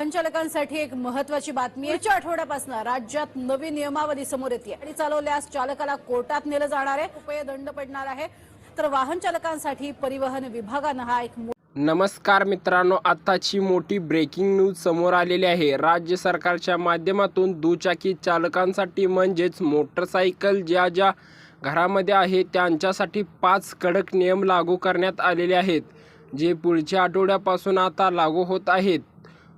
संचालकांसाठी एक महत्वाची बातमी पुढच्या आठवड्यापासून राज्यात नवी नियमावली समोर येते. गाडी चालवल्यास चालकाला कोर्टात नेलं जाणार आहे. रुपये दंड पडणार आहे. तर वाहन चालकांसाठी परिवहन विभागानं हा एक नमस्कार मित्रांनो आताची मोठी ब्रेकिंग न्यूज समोर आलेली आहे. राज्य सरकारच्या माध्यमातून दुचाकी चालकांसाठी म्हणजेच मोटरसायकल ज्या ज्या घरामध्ये आहे त्यांच्यासाठी पाच कडक नियम लागू करण्यात आलेले आहेत. जे पुढच्या आठवड्यापासून आता लागू होत आहेत.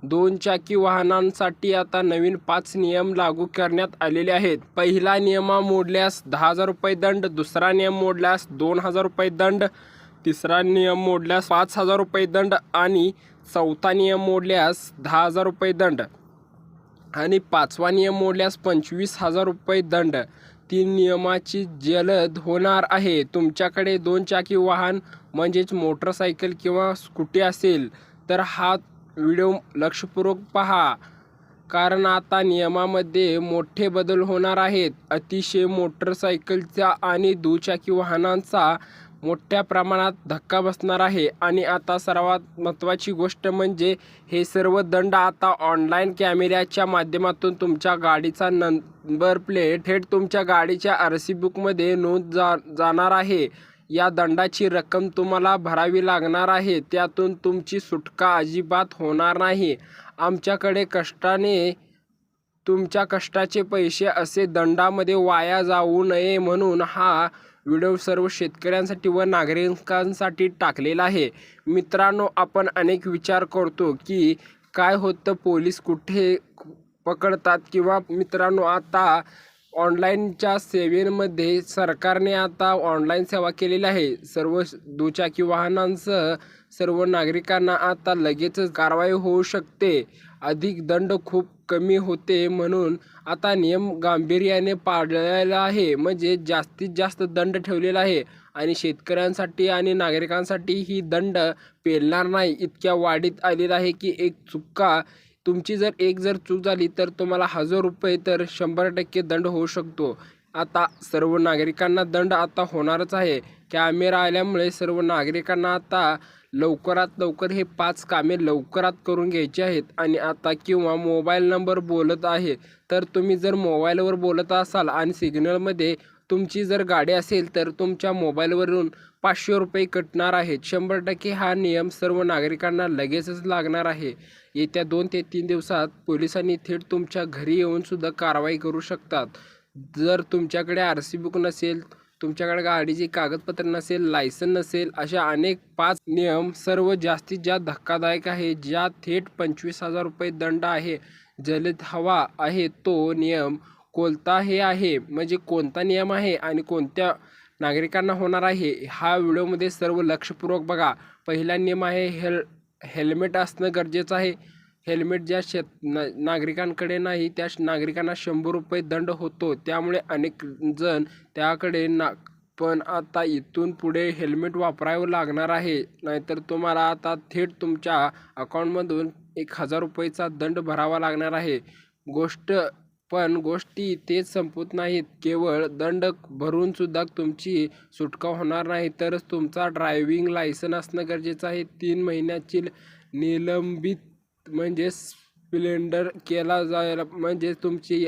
दोन चाकी वाहनांसाठी आता नवीन पाच नियम लागू करण्यात आलेले आहेत. पहिला नियम मोडल्यास दहा हजार रुपये दंड दुसरा नियम मोडल्यास दोन हजार रुपये दंड तिसरा नियम मोडल्यास पाच हजार रुपये दंड आणि चौथा नियम मोडल्यास दहा हजार रुपये दंड आणि पाचवा नियम मोडल्यास पंचवीस हजार रुपये दंड. तीन नियमाची जलद होणार आहे. तुमच्याकडे दोन चाकी वाहन म्हणजेच मोटरसायकल किंवा स्कूटी असेल तर हा व्हिडिओ लक्षपूर्वक पहा. कारण आता नियमामध्ये मोठे बदल होणार आहेत. अतिशय मोटरसायकलचा आणि दुचाकी वाहनांचा मोठ्या प्रमाणात धक्का बसणार आहे. आणि आता सर्वात महत्त्वाची गोष्ट म्हणजे हे सर्व दंड आता ऑनलाईन कॅमेऱ्याच्या माध्यमातून तुमच्या गाडीचा नंबर प्लेट थेट तुमच्या गाडीच्या आर सी बुकमध्ये नोंद जा जाणार आहे. या दंडाची रक्कम तुम्हाला भरावी लागणार आहे. त्यातून तुमची सुटका अजिबात होणार नाही. आमच्याकडे कष्टाने तुमच्या कष्टाचे पैसे असे दंडामध्ये वाया जाऊ नये म्हणून हा व्हिडिओ सर्व शेतकऱ्यांसाठी व नागरिकांसाठी टाकलेला आहे. मित्रांनो आपण अनेक विचार करतो की काय होतं पोलीस कुठे पकडतात किंवा मित्रांनो आता ऑनलाईनच्या सेवेमध्ये सरकारने आता ऑनलाईन सेवा केलेली आहे. सर्व दुचाकी वाहनांसह सर्व नागरिकांना आता लगेचच कारवाई होऊ शकते. अधिक दंड खूप कमी होते म्हणून आता नियम गांभीर्याने पाळलेला आहे. म्हणजे जास्तीत जास्त दंड ठेवलेला आहे आणि शेतकऱ्यांसाठी आणि नागरिकांसाठी ही दंड पेलणार नाही. इतक्या वाढीत आलेला आहे की एक चुका तुमची जर एक जर चूक झाली तर तुम्हाला हजार रुपये तर शंभर टक्के दंड होऊ शकतो. आता सर्व नागरिकांना दंड आता होणारच आहे. कॅमेरा आल्यामुळे सर्व नागरिकांना आता लवकरात लवकर हे पाच कामे लवकरात करून घ्यायची आहेत. आणि आता किंवा मोबाईल नंबर बोलत आहे तर तुम्ही जर मोबाईलवर बोलत असाल आणि सिग्नलमध्ये तुमची जर गाडी असेल तर तुमच्या मोबाईलवरून पाचशे रुपये कटणार आहेत. शंभर टक्के हा नियम सर्व नागरिकांना लगेचच लागणार आहे. येत्या दोन ते तीन दिवसात पोलिसांनी थेट तुमच्या घरी येऊन सुद्धा कारवाई करू शकतात. जर तुमच्याकडे आर सी बुक नसेल तुमच्याकडे गाडीची कागदपत्र नसेल लायसन नसेल अशा अनेक पाच नियम सर्व जास्तीत जास्त धक्कादायक आहे ज्या थेट पंचवीस हजार रुपये दंड आहे. जलद हवा आहे तो नियम कोणता हे आहे? म्हणजे कोणता नियम आहे आणि कोणत्या नागरिकांना होणार आहे. हा व्हिडिओमध्ये सर्व लक्षपूर्वक बघा. पहिला नियम आहे हेल हेल्मेट असणं गरजेचं आहे. हेल्मेट ज्या शेत ना नागरिकांकडे नाही त्या नागरिकांना शंभर रुपये दंड होतो. त्यामुळे अनेक जण त्याकडे ना पण आता इथून पुढे हेल्मेट वापरावं लागणार आहे. नाहीतर तुम्हाला आता थेट तुमच्या अकाउंटमधून एक हजार रुपयेचा दंड भरावा लागणार आहे. गोष्ट पण गोष्टी तेच संपत नाहीत. केवळ दंड भरून सुद्धा तुमची सुटका होणार नाही. तरच तुमचा ड्रायव्हिंग लायसन असणं गरजेचं आहे. तीन महिन्याची निलंबित म्हणजे स्प्लेंडर केला जायला म्हणजे तुमची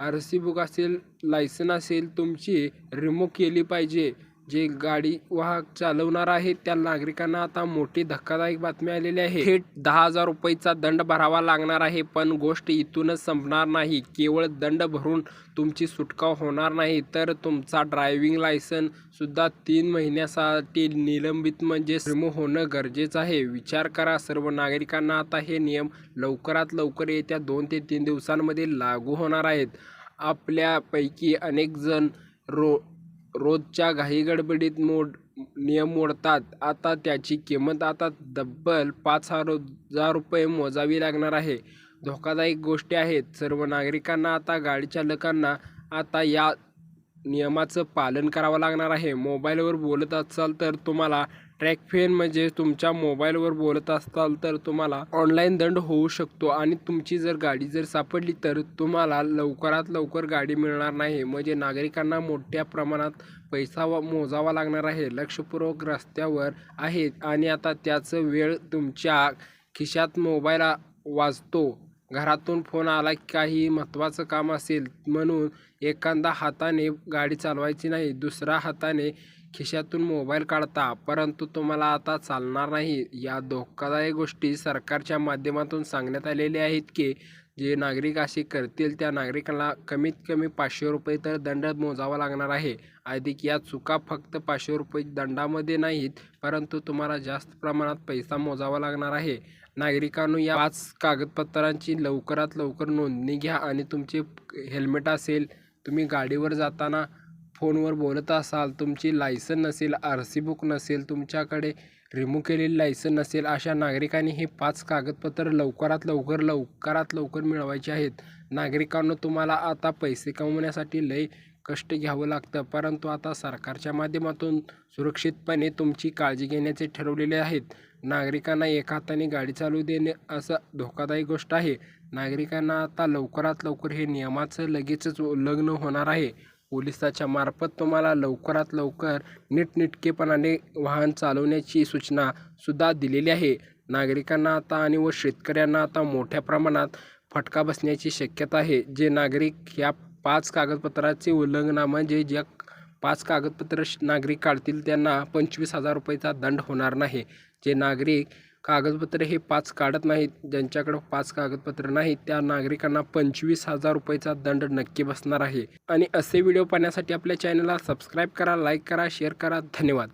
आर सी बुक असेल लायसन असेल तुमची रिमूव्ह केली पाहिजे. जे गाडी वाहक चालवणार आहेत त्या नागरिकांना आता मोठी धक्कादायक बातमी आलेली आहे. थेट दहा हजार रुपयेचा दंड भरावा लागणार आहे पण गोष्ट इथूनच संपणार नाही. केवळ दंड भरून तुमची सुटका होणार नाही तर तुमचा ड्रायव्हिंग लायसन सुद्धा तीन महिन्यासाठी निलंबित म्हणजे रिमूव्ह होणं गरजेचं आहे. विचार करा सर्व नागरिकांना आता हे नियम लवकरात लवकर येत्या दोन ते तीन दिवसांमध्ये लागू होणार आहेत. आपल्यापैकी अनेक जण रो रोजच्या घाईगडबडीत मोड नियम मोडतात. आता त्याची किंमत आता तब्बल पाच हजार रुपये मोजावी लागणार आहे. धोकादायक गोष्टी आहेत. सर्व नागरिकांना आता गाडी चालकांना आता या नियमाचं पालन करावं लागणार आहे. मोबाईलवर बोलत असाल तर तुम्हाला ट्रॅक फेन म्हणजे तुमच्या मोबाईलवर बोलत असाल तर तुम्हाला ऑनलाईन दंड होऊ शकतो आणि तुमची जर गाडी जर सापडली तर तुम्हाला लवकरात लवकर गाडी मिळणार नाही. म्हणजे नागरिकांना मोठ्या प्रमाणात पैसा व मोजावा लागणार आहे. लक्षपूर्वक रस्त्यावर आहेत आणि आता त्याचं वेळ तुमच्या खिशात मोबाईल वाजतो. घरातून फोन आला काही महत्त्वाचं काम असेल म्हणून एखादा हाताने गाडी चालवायची नाही दुसऱ्या हाताने खिशातून मोबाईल काढता. परंतु तुम्हाला आता चालणार नाही. या धोकादायक गोष्टी सरकारच्या माध्यमातून सांगण्यात आलेल्या आहेत की जे नागरिक असे करतील त्या नागरिकांना कमीत कमी पाचशे रुपये तर दंड मोजावा लागणार आहे. अधिक या चुका फक्त पाचशे रुपये दंडामध्ये नाहीत परंतु तुम्हाला जास्त प्रमाणात पैसा मोजावा लागणार आहे. नागरिकांनो या पाच कागदपत्रांची लवकरात लवकर नोंदणी घ्या आणि तुमचे हेल्मेट असेल तुम्ही गाडीवर जाताना फोनवर बोलत असाल तुमची लायसन नसेल आर सी बुक नसेल तुमच्याकडे रिमूव्ह केलेली लायसन नसेल अशा नागरिकांनी हे पाच कागदपत्र लवकरात लवकर लवकरात लवकर मिळवायचे आहेत. नागरिकांनो तुम्हाला आता पैसे कमवण्यासाठी लय कष्ट घ्यावं लागतं परंतु आता सरकारच्या माध्यमातून सुरक्षितपणे तुमची काळजी घेण्याचे ठरवलेले आहेत. नागरिकांना एका हाताने गाडी चालू देणे असं धोकादायक गोष्ट आहे. नागरिकांना आता लवकरात लवकर हे नियमाचं लगेचच उल्लंघन होणार आहे. पोलिसाच्या मार्फत तुम्हाला लवकरात लवकर नीटनेटकेपणाने वाहन चालवण्याची सूचना सुद्धा दिलेली आहे. नागरिकांना आता आणि व शेतकऱ्यांना आता मोठ्या प्रमाणात फटका बसण्याची शक्यता आहे. जे नागरिक या पाच कागदपत्राचे उल्लंघन म्हणजे ज्या पाच कागदपत्र नागरिक काढतील त्यांना पंचवीस हजार रुपयाचा दंड होणार नाही. जे नागरिक कागदपत्र हे पाच काढत नाहीत. ज्यांच्याकडे पाच कागदपत्र नाहीत त्या नागरिकांना पंचवीस हजार रुपयाचा दंड नक्की बसणार आहे. आणि असे व्हिडिओ पाहण्यासाठी आपल्या चॅनलला सबस्क्राईब करा लाईक करा शेअर करा. धन्यवाद.